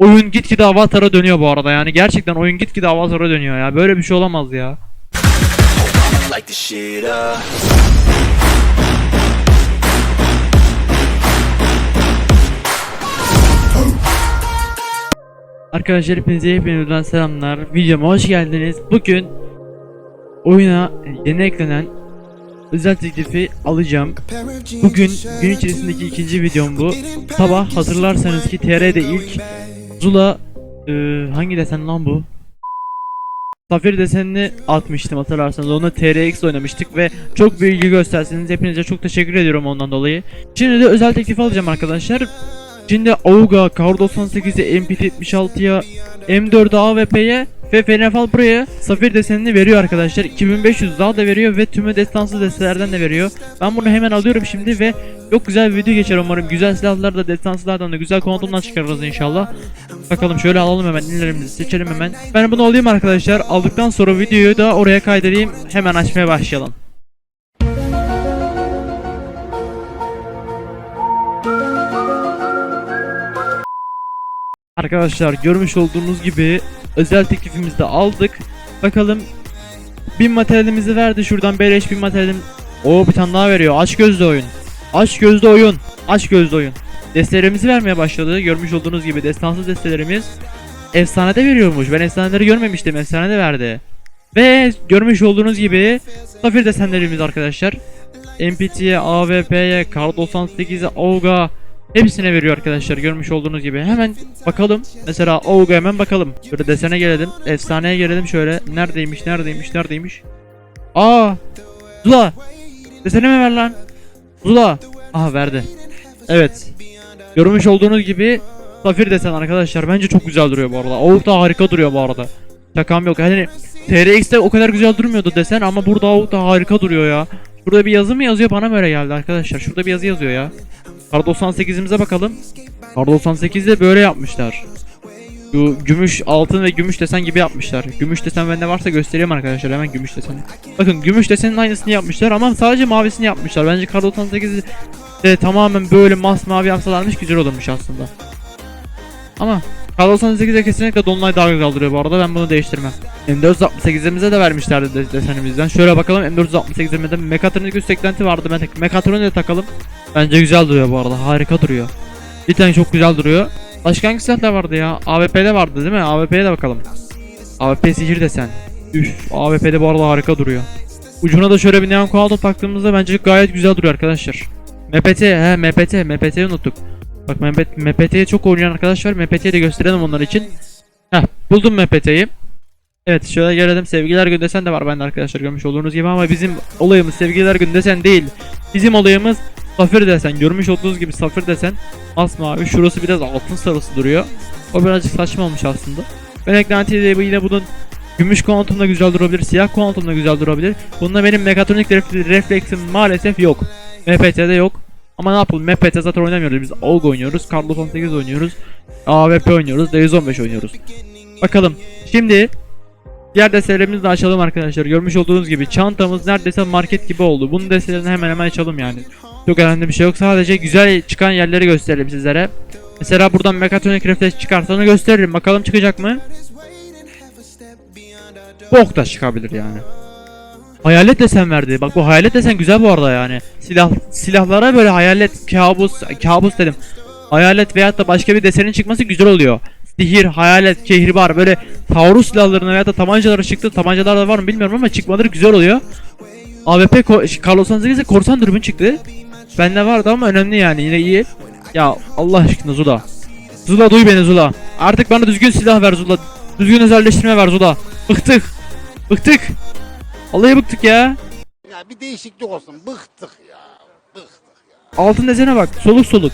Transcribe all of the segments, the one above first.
oyun gitgide Avatar'a dönüyor bu arada yani gerçekten oyun gitgide Avatar'a dönüyor ya böyle bir şey olamaz ya. Arkadaşlar hepinize hepinizden selamlar. Videoma hoş geldiniz. Bugün oyuna yeni eklenen özel teklifi alacağım. Bugün gün içerisindeki ikinci videom bu. Sabah hatırlarsanız ki TR'de ilk Zula e, hangi desen lan bu? Safir desenini atmıştım hatırlarsanız. Onu TRX oynamıştık ve çok büyük ilgi gösterseniz hepinize çok teşekkür ediyorum ondan dolayı. Şimdi de özel teklif alacağım arkadaşlar. Şimdi Auga, Kar 98'e, MP76'ya, M4'e, AWP'ye ve Fenefal Pro'ya Safir desenini veriyor arkadaşlar. 2500 daha da veriyor ve tümü destansı destelerden de veriyor. Ben bunu hemen alıyorum şimdi ve çok güzel bir video geçer umarım. Güzel silahlar da destansılardan da güzel konutumdan çıkarırız inşallah. Bakalım şöyle alalım hemen inlerimizi seçelim hemen. Ben bunu alayım arkadaşlar. Aldıktan sonra videoyu da oraya kaydedeyim. Hemen açmaya başlayalım. Arkadaşlar görmüş olduğunuz gibi özel teklifimizi de aldık. Bakalım bin materyalimizi verdi şuradan beleş bin materyalim. Oo bir tane daha veriyor. Aç gözlü oyun. Aç gözlü oyun. Aç gözlü oyun. Destelerimizi vermeye başladı. Görmüş olduğunuz gibi destansız destelerimiz efsanede veriyormuş. Ben efsaneleri görmemiştim. Efsanede verdi. Ve görmüş olduğunuz gibi safir desenlerimiz arkadaşlar. MPT'ye, AWP'ye, Kar 98'e, AUG'a hepsine veriyor arkadaşlar görmüş olduğunuz gibi. Hemen bakalım. Mesela AUG'a hemen bakalım. Şöyle desene gelelim. Efsaneye gelelim şöyle. Neredeymiş, neredeymiş, neredeymiş. Aa! Zula! Desene mi ver lan? Zula! Aha verdi. Evet. Görmüş olduğunuz gibi Safir desen arkadaşlar bence çok güzel duruyor bu arada. AUG da harika duruyor bu arada. Şakam yok. Hani TRX'te o kadar güzel durmuyordu desen ama burada AUG da harika duruyor ya. Şurada bir yazı mı yazıyor bana böyle geldi arkadaşlar. Şurada bir yazı yazıyor ya. Kar 98'imize bakalım. Kar 98'de böyle yapmışlar. Şu gümüş, altın ve gümüş desen gibi yapmışlar. Gümüş desen bende varsa göstereyim arkadaşlar hemen gümüş deseni. Bakın gümüş desenin aynısını yapmışlar ama sadece mavisini yapmışlar. Bence Kar 98'i de tamamen böyle masmavi yapsalarmış güzel olurmuş aslında. Ama Kar 98'e kesinlikle Dolunay daha güzel duruyor bu arada ben bunu değiştirmem. M468'imize de vermişlerdi de desenimizden. Şöyle bakalım M468'imizde mekatronik üst eklenti vardı. Ben mekatroniği de takalım. Bence güzel duruyor bu arada. Harika duruyor. Bir tane çok güzel duruyor. Başka hangi silahlar vardı ya? AWP'de vardı değil mi? AWP'ye de bakalım. AWP sihir desen. Üf, AWP'de bu arada harika duruyor. Ucuna da şöyle bir neon kualdo taktığımızda bence gayet güzel duruyor arkadaşlar. MPT, he MPT, MPT'yi unuttuk. Bak MPT, MPT'ye çok oynayan arkadaş var. MPT'yi de gösterelim onlar için. Heh, buldum MPT'yi. Evet şöyle gelelim sevgiler günü desen de var bende arkadaşlar görmüş olduğunuz gibi ama bizim olayımız sevgiler günü desen değil. Bizim olayımız safir desen. Görmüş olduğunuz gibi safir desen masmavi. Şurası biraz altın sarısı duruyor. O birazcık saçma olmuş aslında. Ben eklentiyle yine bunun gümüş kuantumda güzel durabilir, siyah kuantumda güzel durabilir. Bunda benim mekatronik ref- refleksim maalesef yok. MPT'de yok. Ama ne yapalım MPT zaten oynamıyoruz biz AUG oynuyoruz, Kar 98 oynuyoruz, AWP oynuyoruz, D115 oynuyoruz. Bakalım. Şimdi Diğer destelerimizi de açalım arkadaşlar. Görmüş olduğunuz gibi çantamız neredeyse market gibi oldu. Bunun destelerini hemen hemen açalım yani. Çok önemli bir şey yok. Sadece güzel çıkan yerleri gösterelim sizlere. Mesela buradan mekatronik refleks çıkarsa onu gösteririm. Bakalım çıkacak mı? Bok da çıkabilir yani. Hayalet desen verdi. Bak bu hayalet desen güzel bu arada yani. Silah silahlara böyle hayalet, kabus, kabus dedim. Hayalet veyahut da başka bir desenin çıkması güzel oluyor. Sihir, hayalet, kehribar böyle taarruz silahlarına veyahut da tabancalara çıktı. Tabancalar da var mı bilmiyorum ama çıkmaları güzel oluyor. AWP Carlos 98'e korsan dürbün çıktı. Bende vardı ama önemli yani yine iyi. Ya Allah aşkına Zula. Zula duy beni Zula. Artık bana düzgün silah ver Zula. Düzgün özelleştirme ver Zula. Bıktık. Bıktık. Vallahi bıktık ya. Ya bir değişiklik olsun. Bıktık ya. Bıktık. Altın desene bak. Soluk soluk.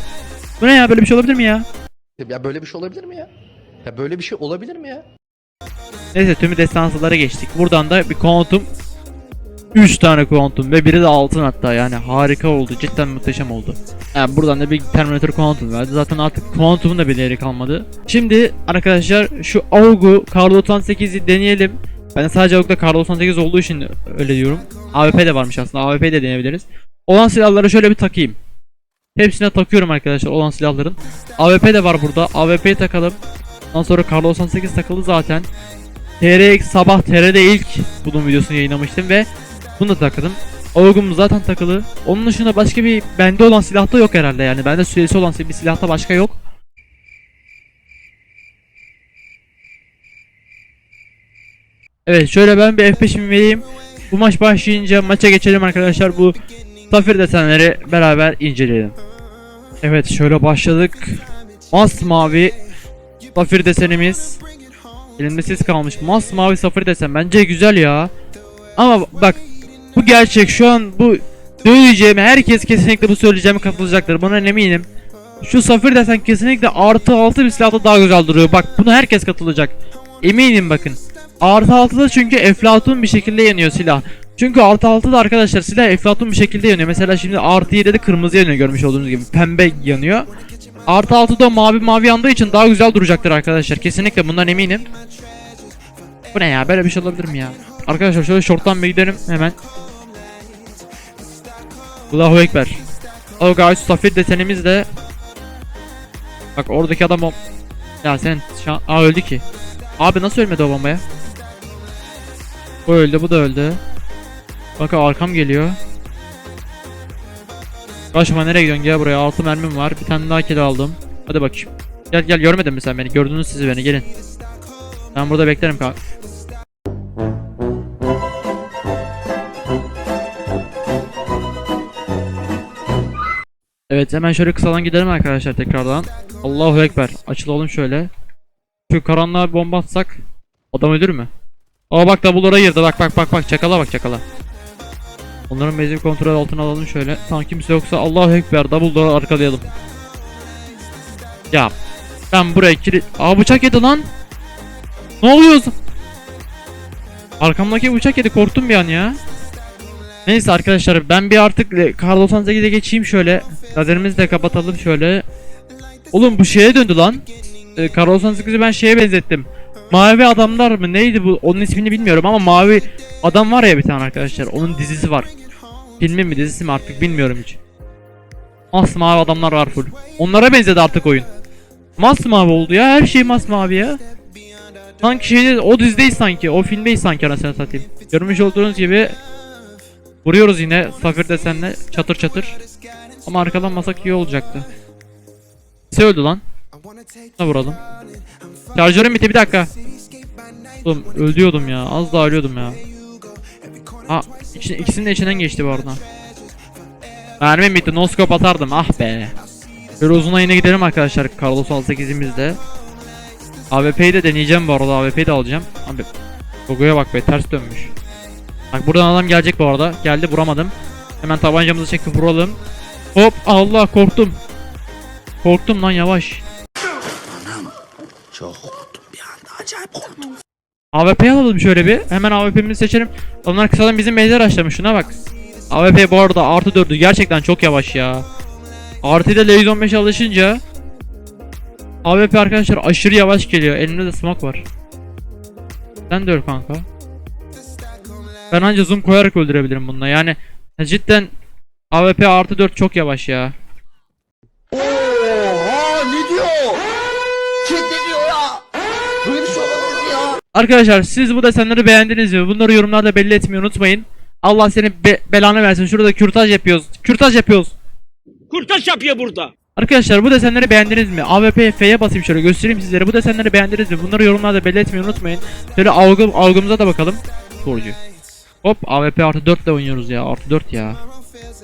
Bu ne ya böyle bir şey olabilir mi ya? Ya böyle bir şey olabilir mi ya? Ya böyle bir şey olabilir mi ya? Neyse tümü destansılara geçtik. Buradan da bir kuantum 3 tane kuantum ve biri de altın hatta yani harika oldu. Cidden muhteşem oldu. Yani buradan da bir Terminator kuantum verdi. Zaten artık kuantumun da bir değeri kalmadı. Şimdi arkadaşlar şu AUG'u Kar 98'i deneyelim. Ben sadece AUG'da Kar 98 olduğu için öyle diyorum. AWP de varmış aslında. AWP de deneyebiliriz. Olan silahları şöyle bir takayım. Hepsine takıyorum arkadaşlar olan silahların. AWP de var burada. AWP'yi takalım. Ondan sonra Kar 98 takıldı zaten. TR sabah TR'de ilk bunun videosunu yayınlamıştım ve bunu da takıldım. Avgum zaten takılı. Onun dışında başka bir bende olan silah da yok herhalde yani. Bende süresi olan bir silah da başka yok. Evet şöyle ben bir F5'imi vereyim. Bu maç başlayınca maça geçelim arkadaşlar. Bu safir desenleri beraber inceleyelim. Evet şöyle başladık. Masmavi safir desenimiz. Elimde siz kalmış. Masmavi safir desen bence güzel ya. Ama bak bu gerçek şu an bu söyleyeceğim herkes kesinlikle bu söyleyeceğime katılacaktır. Buna eminim. Şu safir desen kesinlikle artı altı bir silahta daha güzel duruyor. Bak buna herkes katılacak. Eminim bakın. Artı 6'da çünkü eflatun bir şekilde yanıyor silah. Çünkü artı 6'da arkadaşlar silah eflatun bir şekilde yanıyor. Mesela şimdi artı 7'de de kırmızı yanıyor görmüş olduğunuz gibi. Pembe yanıyor. Artı 6'da mavi mavi yandığı için daha güzel duracaktır arkadaşlar. Kesinlikle bundan eminim. Bu ne ya? Böyle bir şey olabilir mi ya? Arkadaşlar şöyle shorttan bir gidelim hemen. Allahu Ekber. O guys safir desenimiz de Bak oradaki adam o Ya sen şu an Aa öldü ki Abi nasıl ölmedi o bombaya? Bu öldü bu da öldü. Bak arkam geliyor. Kaçma nereye gidiyorsun? Gel buraya 6 mermim var. Bir tane daha kill aldım. Hadi bakayım. Gel gel görmedin mi sen beni? Gördünüz siz beni gelin. Ben burada beklerim kanka Evet hemen şöyle kısadan gidelim arkadaşlar tekrardan. Allahu Ekber. Açılalım şöyle. Şu karanlığa bomba atsak adam ölür mü? Aa bak double'lara girdi bak bak bak bak çakala bak çakala. Onların mecbur kontrol altına alalım şöyle. Tam kimse yoksa Allahu Ekber double'ları arkalayalım. Ya ben buraya kilit... Aa bıçak yedi lan. Ne oluyor? Arkamdaki bıçak yedi korktum bir an ya. Neyse arkadaşlar ben bir artık e, Kar 98'e geçeyim şöyle. Lazerimizi de kapatalım şöyle. Oğlum bu şeye döndü lan. E, Kar 98'i ben şeye benzettim. Mavi adamlar mı neydi bu? Onun ismini bilmiyorum ama mavi adam var ya bir tane arkadaşlar. Onun dizisi var. Filmi mi dizisi mi artık bilmiyorum hiç. Masmavi adamlar var full. Onlara benzedi artık oyun. Masmavi oldu ya her şey masmavi ya. Sanki şeyde o dizideyiz sanki. O filmdeyiz sanki anasını satayım. Görmüş olduğunuz gibi Vuruyoruz yine safir desenle çatır çatır. Ama arkalanmasak iyi olacaktı. Se öldü lan. Buna vuralım. Şarjörüm bitti bir dakika. Oğlum öldüyordum ya. Az daha ölüyordum ya. Ha içi, ikisinin de içinden geçti bu arada. Mermim bitti. No scope atardım. Ah be. Böyle uzuna yine gidelim arkadaşlar. Carlos 68'imizde. AWP'yi de deneyeceğim bu arada. AWP'yi de alacağım. Abi Gogo'ya bak be ters dönmüş. Bak buradan adam gelecek bu arada. Geldi vuramadım. Hemen tabancamızı çekip vuralım. Hop Allah korktum. Korktum lan yavaş. Çok korktum bir anda acayip korktum. AWP alalım şöyle bir. Hemen AWP'mizi seçelim. Onlar kısadan bizim beyler açlamış. Şuna bak. AWP bu arada artı 4'ü gerçekten çok yavaş ya. Artı ile Laser 15 alışınca AWP arkadaşlar aşırı yavaş geliyor. Elimde de smoke var. Sen de öl kanka. Ben anca zoom koyarak öldürebilirim bununla. Yani cidden AWP artı 4 çok yavaş ya. Arkadaşlar siz bu desenleri beğendiniz mi? Bunları yorumlarda belli etmeyi unutmayın. Allah senin be- belanı versin. Şurada kürtaj yapıyoruz. Kürtaj yapıyoruz. Kurtaş yapıyor burada. Arkadaşlar bu desenleri beğendiniz mi? AWP F'ye basayım şöyle göstereyim sizlere. Bu desenleri beğendiniz mi? Bunları yorumlarda belli etmeyi unutmayın. Şöyle algı, algımıza da bakalım. Sorucu. Hop AWP artı 4 ile oynuyoruz ya. Artı 4 ya.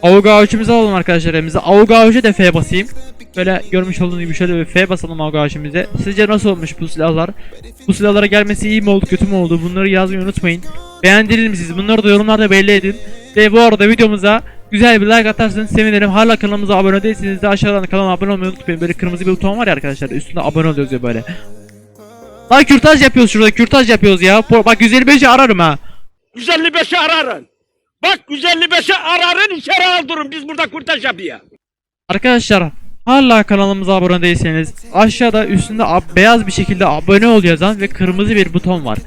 Avga A3'ümüzü alalım arkadaşlar elimize. Avga A3'e de F basayım. Böyle görmüş olduğunuz gibi şöyle bir F basalım Avga A3'ümüze. Sizce nasıl olmuş bu silahlar? Bu silahlara gelmesi iyi mi oldu kötü mü oldu? Bunları yazmayı unutmayın. Beğendiniz mi siz? Bunları da yorumlarda belli edin. Ve bu arada videomuza güzel bir like atarsanız sevinirim. Hala kanalımıza abone değilseniz de aşağıdan kanala abone olmayı unutmayın. Böyle kırmızı bir buton var ya arkadaşlar. Üstünde abone ol yazıyor böyle. Lan kürtaj yapıyoruz şurada. Kürtaj yapıyoruz ya. Bak 155'i ararım ha. 155'i ararın. Bak 155'i ararın içeri aldırın biz burada kurtaş yapıyor. Arkadaşlar hala kanalımıza abone değilseniz aşağıda üstünde beyaz bir şekilde abone ol yazan ve kırmızı bir buton var.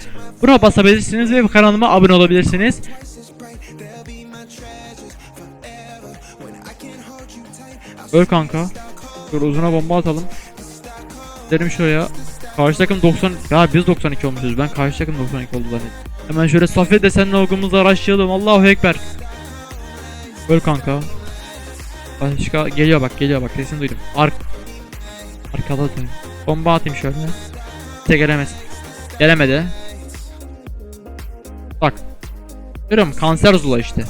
Buna basabilirsiniz ve kanalıma abone olabilirsiniz. Öl kanka. Dur uzuna bomba atalım. Gidelim şuraya. Karşı takım 90... Ya biz 92 olmuşuz. Ben karşı takım 92 oldu zannettim. Hemen şöyle safir desenli logumuzu araştıralım. Allahu Ekber. Öl kanka. Başka geliyor bak geliyor bak sesini duydum. Ark. Arkada dön. Bomba atayım şöyle. Kimse gelemez. Gelemedi. Bak. Görüyor? Kanser zula işte.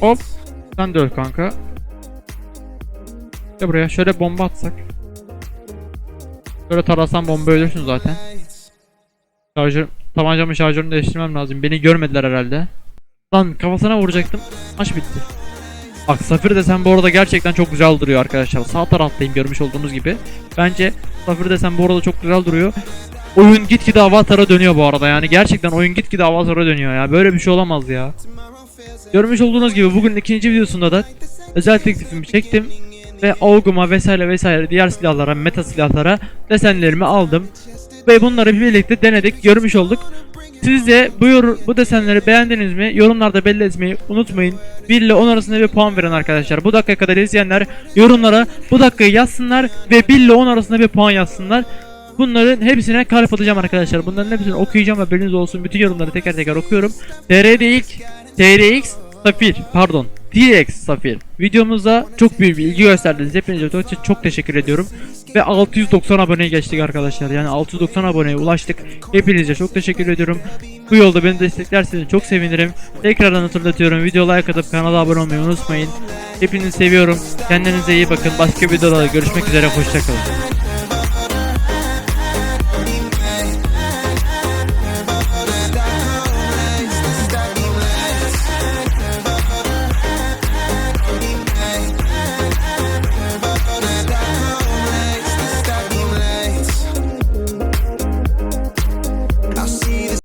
Hop. Sen de öl kanka. Gel buraya şöyle bomba atsak. Böyle tarasan bomba ölürsün zaten. Şarjör, tabancamın şarjörünü değiştirmem lazım. Beni görmediler herhalde. Lan kafasına vuracaktım. Maç bitti. Bak Safir desen bu arada gerçekten çok güzel duruyor arkadaşlar. Sağ taraftayım görmüş olduğunuz gibi. Bence Safir desen bu arada çok güzel duruyor. Oyun gitgide avatara dönüyor bu arada yani gerçekten oyun gitgide avatara dönüyor ya. Böyle bir şey olamaz ya. Görmüş olduğunuz gibi bugün ikinci videosunda da özel teklifimi çektim ve Augum'a vesaire vesaire diğer silahlara, meta silahlara desenlerimi aldım. Ve bunları birlikte denedik, görmüş olduk. Siz de bu, bu desenleri beğendiniz mi? Yorumlarda belli etmeyi unutmayın. 1 ile 10 arasında bir puan verin arkadaşlar. Bu dakikaya kadar izleyenler yorumlara bu dakikayı yazsınlar ve 1 ile 10 arasında bir puan yazsınlar. Bunların hepsine kalp atacağım arkadaşlar. Bunların hepsini okuyacağım haberiniz olsun. Bütün yorumları teker teker okuyorum. TR'de ilk TRX Safir pardon TX Safir videomuzda çok büyük bir ilgi gösterdiniz. Hepinize çok, çok teşekkür ediyorum. Ve 690 aboneye geçtik arkadaşlar. Yani 690 aboneye ulaştık. Hepinize çok teşekkür ediyorum. Bu yolda beni desteklerseniz çok sevinirim. Tekrardan hatırlatıyorum. Video like atıp kanala abone olmayı unutmayın. Hepinizi seviyorum. Kendinize iyi bakın. Başka videoda görüşmek üzere. Hoşçakalın.